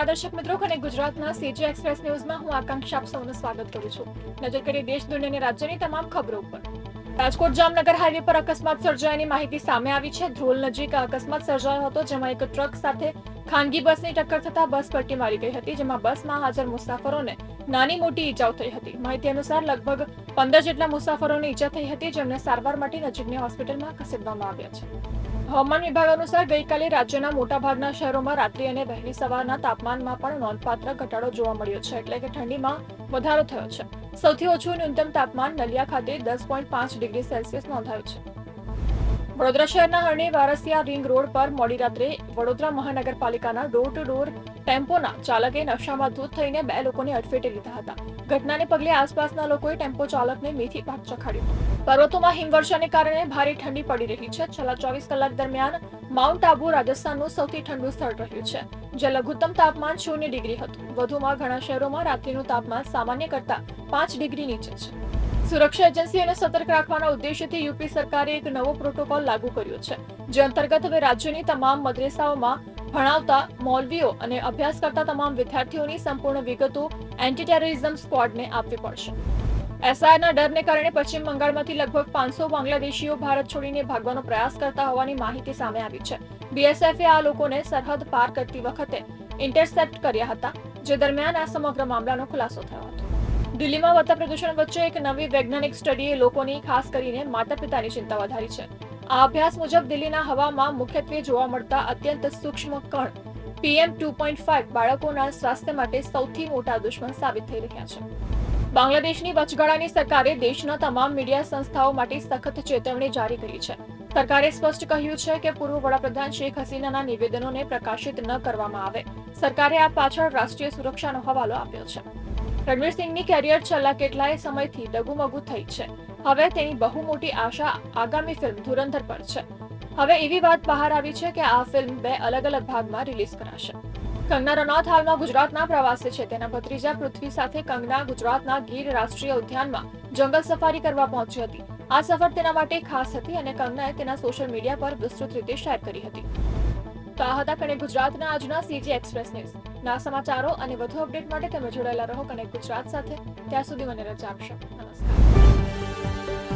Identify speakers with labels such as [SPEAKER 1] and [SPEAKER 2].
[SPEAKER 1] નમસ્કાર દર્શક મિત્રો અને ગુજરાતના સીજી એક્સપ્રેસ ન્યૂઝમાં હું આકાંક્ષા આપ સૌનું સ્વાગત કરું છું. નજર કરીએ દેશ, દુનિયા અને રાજ્યની તમામ ખબરો ઉપર. રાજકોટ જામનગર હાઈવે પર અકસ્માત સર્જાયાની માહિતી સામે આવી છે. ધ્રોલ નજીક અકસ્માત સર્જાયો હતો, જેમાં એક ટ્રક સાથે ખાનગી બસની ટક્કર થતા બસ પલટી મારી ગઈ હતી, જેમાં બસમાં હાજર મુસાફરોને નાની મોટી ઈજાઓ થઈ હતી. માહિતી અનુસાર લગભગ પંદર જેટલા મુસાફરોને ઈજા થઈ હતી, જેમને સારવાર માટે નજીકની હોસ્પિટલમાં ખસેડવામાં આવ્યા છે. હવામાન વિભાગ અનુસાર ગઈકાલે રાજ્યના મોટાભાગના શહેરોમાં રાત્રિ અને વહેલી સવારના તાપમાનમાં પણ નોંધપાત્ર ઘટાડો જોવા મળ્યો છે, એટલે કે ઠંડીમાં વધારો થયો છે. સૌથી ઓછું ન્યૂનતમ તાપમાન નલિયા ખાતે દસ પોઈન્ટ પાંચ ડિગ્રી સેલ્સિયસ નોંધાયું છે. વડોદરા શહેરના હરણી વારસિયા રિંગ રોડ પર મોડી રાત્રે વડોદરા મહાનગરપાલિકાના ડોર ટુ ડોર ટેમ્પોના ચાલકે નશામાં ધૂત થઈને બે લોકોને અડફેટે લીધા હતા. ઘટનાને પગલે આસપાસના લોકોએ ટેમ્પો ચાલકને મેથી પાક ચખાડ્યો. પર્વતોમાં હિમવર્ષાને કારણે ભારે ઠંડી પડી રહી છે. છેલ્લા ચોવીસ કલાક દરમિયાન માઉન્ટ આબુ રાજસ્થાનનું સૌથી ઠંડુ સ્થળ રહ્યું છે જે લઘુત્તમ તાપમાન શૂન્ય ડિગ્રી હતું. વધુમાં ઘણા શહેરોમાં રાત્રિનું તાપમાન સામાન્ય કરતા પાંચ ડિગ્રી નીચે છે. સુરક્ષા એજન્સીઓને સતર્ક રાખવાના ઉદ્દેશ્યથી યુપી સરકારે એક નવો પ્રોટોકોલ લાગુ કર્યો છે, જે અંતર્ગત હવે રાજ્યની તમામ મદ્રેસાઓમાં ભણાવતા મૌલવીઓ અને અભ્યાસ કરતા તમામ વિદ્યાર્થીઓની સંપૂર્ણ વિગતો એન્ટી ટેરરિઝમ સ્ક્વોડને આપવી પડશે. એસઆઈના ડરને કારણે પશ્ચિમ બંગાળમાંથી લગભગ પાંચસો બાંગ્લાદેશીઓ ભારત છોડીને ભાગવાનો પ્રયાસ કરતા હોવાની માહિતી સામે આવી છે. બીએસએફે આ લોકોને સરહદ પાર કરતી વખતે ઇન્ટરસેપ્ટ કર્યા હતા, જે દરમિયાન આ સમગ્ર મામલાનો ખુલાસો થયો હતો. દિલ્હીમાં વધતા પ્રદૂષણ વચ્ચે એક નવી વૈજ્ઞાનિક સ્ટડીએ લોકોની ખાસ કરીને માતા પિતાની ચિંતા વધારી છે. આ અભ્યાસ મુજબ દિલ્હીના હવામાં મુખ્યત્વે જોવા મળતા અત્યંત સૂક્ષ્મ કણ, પીએમ ટુ પોઈન્ટ ફાઈવ બાળકોના સ્વાસ્થ્ય માટે સૌથી મોટા દુશ્મન સાબિત થઈ રહ્યા છે. બાંગ્લાદેશની વચગાળાની સરકારે દેશના તમામ મીડિયા સંસ્થાઓ માટે સખત ચેતવણી જારી કરી છે. સરકારે સ્પષ્ટ કહ્યું છે કે પૂર્વ વડાપ્રધાન શેખ હસીનાના નિવેદનોને પ્રકાશિત ન કરવામાં આવે. સરકારે આ પાછળ રાષ્ટ્રીય સુરક્ષાનો હવાલો આપ્યો છે. રણવીર સિંહની કેરિયર છેલ્લા કેટલાય સમયથી ડગુમગુ થઈ છે. હવે તેની બહુ મોટી આશા આગામી ફિલ્મ ધુરંધર પર છે. હવે એવી વાત બહાર આવી છે કે આ ફિલ્મ બે અલગ અલગ ભાગમાં રિલીઝ કરાશે. કંગના રનૌત હાલમાં ગુજરાતના પ્રવાસે છે. તેના ભત્રીજા પૃથ્વી સાથે કંગના ગુજરાતના ગીર રાષ્ટ્રીય ઉદ્યાનમાં જંગલ સફારી કરવા પહોંચી હતી. આ સફર તેના માટે ખાસ હતી અને કંગનાએ તેના સોશિયલ મીડિયા પર વિસ્તૃત રીતે શેર કરી હતી. તો આ હતા કણે ગુજરાતના આજના સીજી એક્સપ્રેસ ન્યૂઝ ના સમાચારો અને વધુ અપડેટ માટે તમે જોડાયેલા રહો કનેક્ટ ગુજરાત સાથે. ત્યાં સુધી મને રજા આપશો. નમસ્કાર.